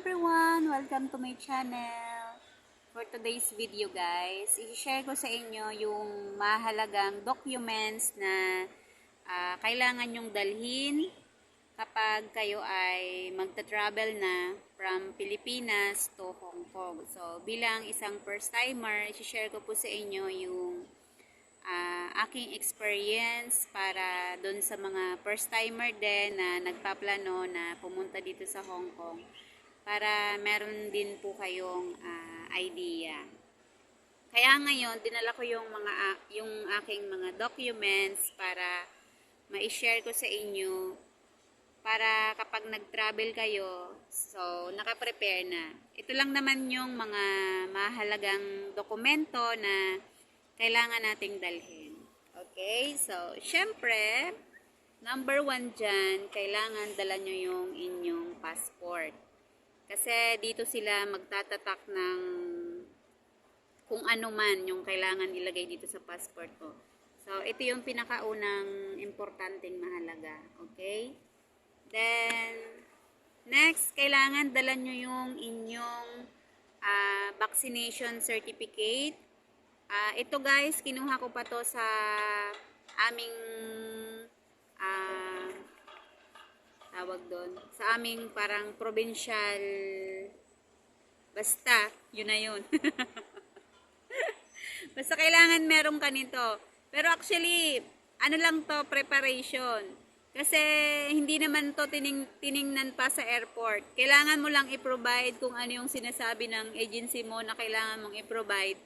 everyone! Welcome to my channel. For today's video guys, i-share ko sa inyo yung mahalagang documents na ah, kailangan nyong dalhin kapag kayo ay magta-travel na from Pilipinas to Hong Kong. So, bilang isang first timer, i-share ko po sa inyo yung ah, aking experience para doon sa mga first timer din na nagpaplano na pumunta dito sa Hong Kong para meron din po kayong ah, idea. Kaya ngayon dinala ko yung mga a- yung aking mga documents para ma-share ko sa inyo para kapag nag-travel kayo, so naka-prepare na. Ito lang naman yung mga mahalagang dokumento na kailangan nating dalhin. Okay? So, syempre, number one dyan, kailangan dala nyo yung inyong passport. Kasi dito sila magtatatak ng kung ano man yung kailangan ilagay dito sa passport ko. So, ito yung pinakaunang importanteng mahalaga. Okay? Then, next, kailangan dala nyo yung inyong ah, vaccination certificate. Ah, ito guys, kinuha ko pa to sa aming ah, tawag doon, sa aming parang provincial basta, yun na yun. basta kailangan meron ka nito. Pero actually, ano lang to, preparation. Kasi hindi naman to tining, tiningnan pa sa airport. Kailangan mo lang i-provide kung ano yung sinasabi ng agency mo na kailangan mong i-provide.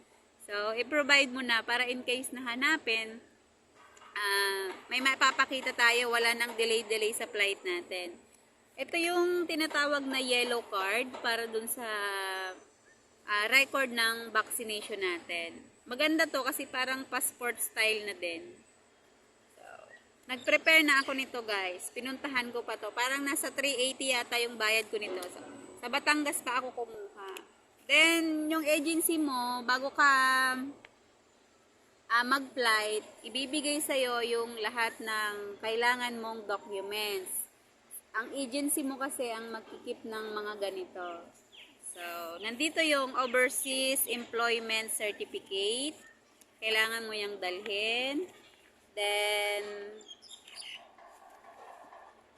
So, i-provide mo na para in case na hanapin, ah, may mapapakita tayo, wala nang delay-delay sa flight natin. Ito yung tinatawag na yellow card para dun sa ah, record ng vaccination natin. Maganda to kasi parang passport style na din. So, nag-prepare na ako nito guys. Pinuntahan ko pa to. Parang nasa 380 yata yung bayad ko nito. So, sa Batangas pa ako kumuha. Then, yung agency mo, bago ka ah, mag-flight, ibibigay sa'yo yung lahat ng kailangan mong documents. Ang agency mo kasi ang magkikip ng mga ganito. So, nandito yung Overseas Employment Certificate. Kailangan mo yung dalhin. Then,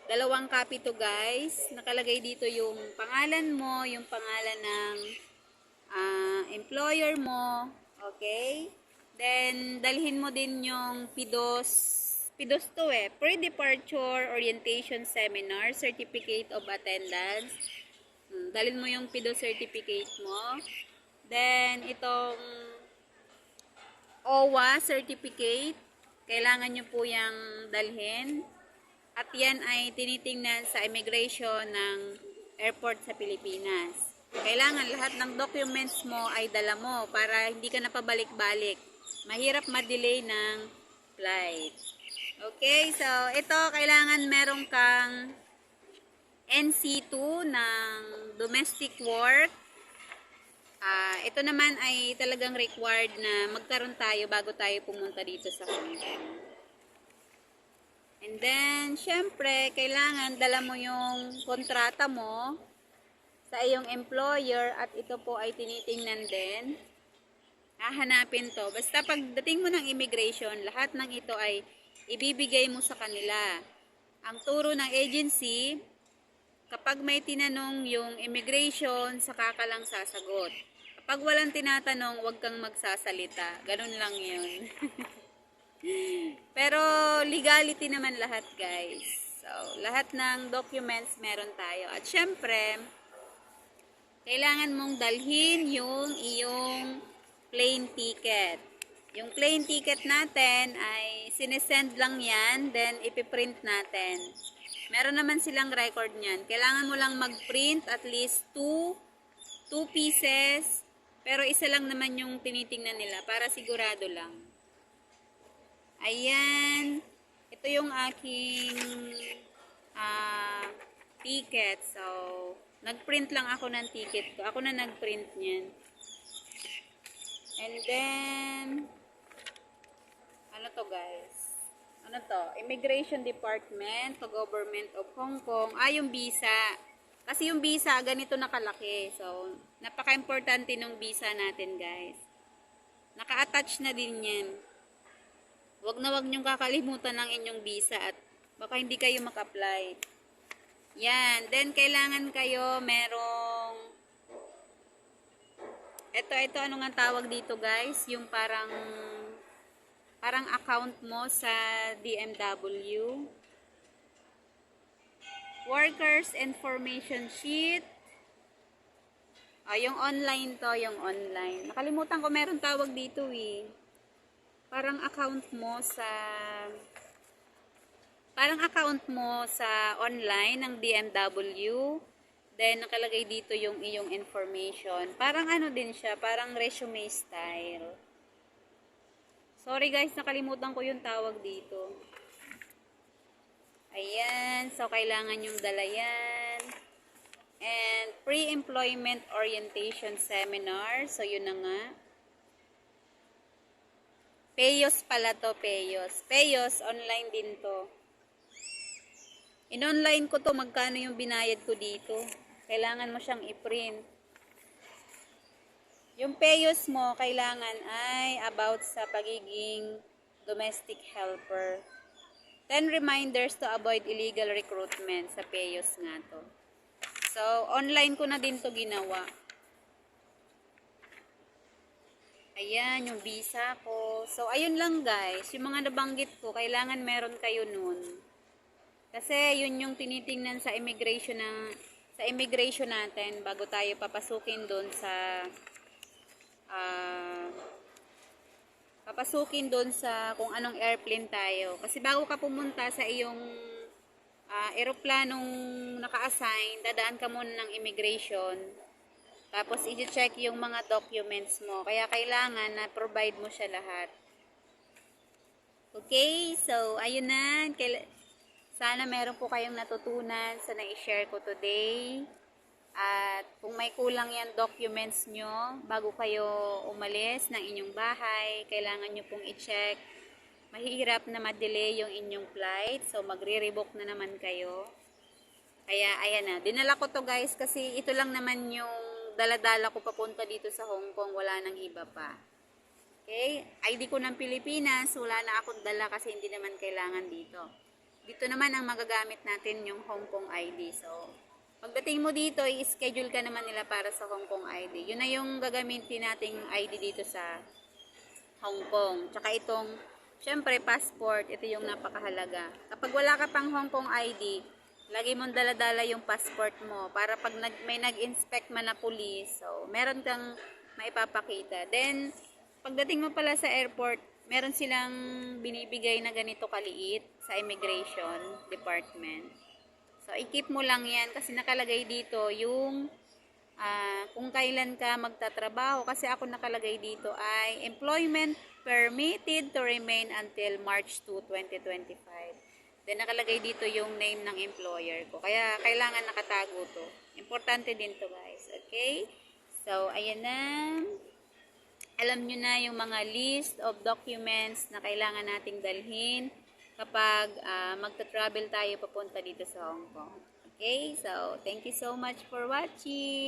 dalawang copy to guys. Nakalagay dito yung pangalan mo, yung pangalan ng ah, employer mo. Okay? Then, dalhin mo din yung PIDOS. PIDOS to eh. Pre-Departure Orientation Seminar, Certificate of Attendance. Hmm, dalhin mo yung PIDOS certificate mo. Then, itong OWA certificate. Kailangan nyo po yung dalhin. At yan ay tinitingnan sa immigration ng airport sa Pilipinas. Kailangan lahat ng documents mo ay dala mo para hindi ka napabalik-balik. Mahirap ma-delay ng flight. Okay, so ito kailangan meron kang NC2 ng domestic work. Ah, ito naman ay talagang required na magkaroon tayo bago tayo pumunta dito sa Hong Kong. And then, syempre, kailangan dala mo yung kontrata mo sa iyong employer at ito po ay tinitingnan din. Hahanapin to. Basta pagdating mo ng immigration, lahat ng ito ay ibibigay mo sa kanila. Ang turo ng agency, kapag may tinanong yung immigration, saka ka lang sasagot. Kapag walang tinatanong, huwag kang magsasalita. Ganun lang yun. Pero legality naman lahat guys. So, lahat ng documents meron tayo. At syempre, kailangan mong dalhin yung iyong plane ticket. Yung plane ticket natin ay sinesend lang yan, then ipiprint natin. Meron naman silang record niyan. Kailangan mo lang mag-print at least two, two pieces, pero isa lang naman yung tinitingnan nila para sigurado lang. Ayan. Ito yung aking ah, ticket. So, nag-print lang ako ng ticket ko. Ako na nag-print niyan. And then, ano to guys? Ano to? Immigration Department to Government of Hong Kong. Ah, yung visa. Kasi yung visa, ganito nakalaki. So, napaka-importante ng visa natin, guys. Naka-attach na din yan. Huwag na huwag niyong kakalimutan ng inyong visa at baka hindi kayo mag-apply. Yan. Then, kailangan kayo merong ito, ito, ano nga tawag dito, guys? Yung parang parang account mo sa DMW. Workers Information Sheet. Ah, yung online to, yung online. Nakalimutan ko, meron tawag dito eh. Parang account mo sa... Parang account mo sa online ng DMW. Then, nakalagay dito yung iyong information. Parang ano din siya, parang resume style. Sorry guys, nakalimutan ko yung tawag dito. Ayan, so kailangan yung dala yan. And pre-employment orientation seminar. So yun na nga. Payos pala to, Payos. Payos, online din to. In-online ko to, magkano yung binayad ko dito. Kailangan mo siyang i-print. Yung Payos mo, kailangan ay about sa pagiging domestic helper. 10 reminders to avoid illegal recruitment sa Payos nga to. So, online ko na din to ginawa. Ayan, yung visa ko. So, ayun lang guys. Yung mga nabanggit ko, kailangan meron kayo nun. Kasi yun yung tinitingnan sa immigration na sa immigration natin bago tayo papasukin doon sa ah papasukin doon sa kung anong airplane tayo. Kasi bago ka pumunta sa iyong ah, eroplanong naka-assign, dadaan ka muna ng immigration. Tapos i-check yung mga documents mo. Kaya kailangan na provide mo siya lahat. Okay, so ayun na. Kaila- sana meron po kayong natutunan sa na-share ko today. At kung may kulang yan documents nyo, bago kayo umalis ng inyong bahay, kailangan nyo pong i-check. Mahirap na ma-delay yung inyong flight, so magre-revoke na naman kayo. Kaya ayan na, dinala ko to guys kasi ito lang naman yung daladala ko papunta dito sa Hong Kong, wala nang iba pa. Okay? ID ko ng Pilipinas, wala na akong dala kasi hindi naman kailangan dito. Dito naman ang magagamit natin yung Hong Kong ID. So, pagdating mo dito, i-schedule ka naman nila para sa Hong Kong ID. Yun na yung gagamitin nating ID dito sa Hong Kong. Tsaka itong, syempre, passport, ito yung napakahalaga. Kapag wala ka pang Hong Kong ID, lagi mong daladala yung passport mo para pag nag, may nag-inspect man na police, so meron kang maipapakita. Then, pagdating mo pala sa airport, meron silang binibigay na ganito kaliit sa immigration department. So, i-keep mo lang yan kasi nakalagay dito yung ah, kung kailan ka magtatrabaho. Kasi ako nakalagay dito ay employment permitted to remain until March 2, 2025. Then, nakalagay dito yung name ng employer ko. Kaya, kailangan nakatago to. Importante din to guys. Okay? So, ayan na. Alam nyo na yung mga list of documents na kailangan nating dalhin kapag ah, magta-travel tayo papunta dito sa Hong Kong. Okay? So, thank you so much for watching.